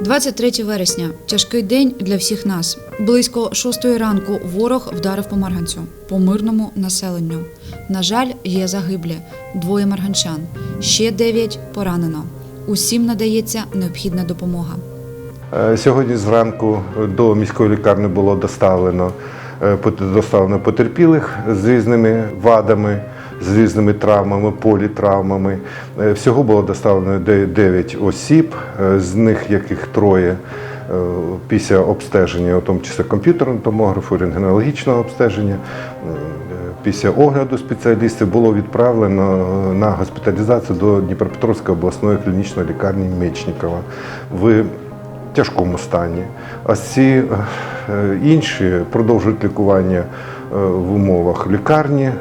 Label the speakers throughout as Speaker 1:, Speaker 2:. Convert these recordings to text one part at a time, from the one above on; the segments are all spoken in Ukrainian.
Speaker 1: 23 вересня тяжкий день для всіх нас. Близько шостої ранку ворог вдарив по Марганцю, по мирному населенню. На жаль, є загиблі двоє марганчан, ще дев'ять поранено. Усім надається необхідна допомога.
Speaker 2: Е, Сьогодні зранку до міської лікарні було доставлено, е, доставлено потерпілих з різними вадами, з різними травмами, політравмами. Е, Всього було доставлено 9 осіб, е, з них яких троє е, після обстеження, у тому числі комп'ютерного томографу, рентгенологічного обстеження. Після огляду спеціалістів було відправлено на госпіталізацію до Дніпропетровської обласної клінічної лікарні Мечникова в тяжкому стані. А ці інші продовжують лікування в умовах лікарні,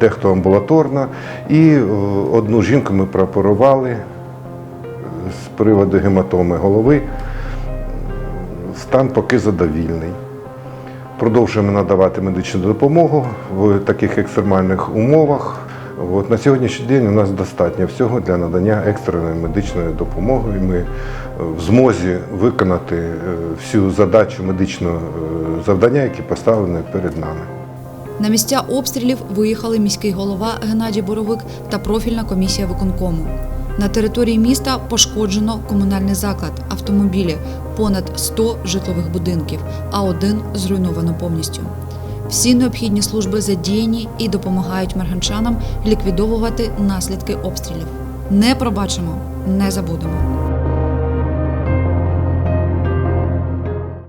Speaker 2: дехто амбулаторно. І е, одну жінку ми прооперували з приводу гематоми голови. Стан поки задовільний. Продовжуємо надавати медичну допомогу в таких екстремальних умовах. От, на сьогоднішній день у нас достатньо всього для надання екстреної медичної допомоги. Ми е, в змозі виконати е, всю задачу медичного е, завдання, які поставлені перед нами.
Speaker 1: На місця обстрілів виїхали міський голова Геннадій Боровик та профільна комісія виконкому. На території міста пошкоджено комунальний заклад, автомобілі, понад 100 житлових будинків, а один зруйновано повністю. Всі необхідні служби задіяні і допомагають марганчанам ліквідовувати наслідки обстрілів. Не пробачимо, не забудемо.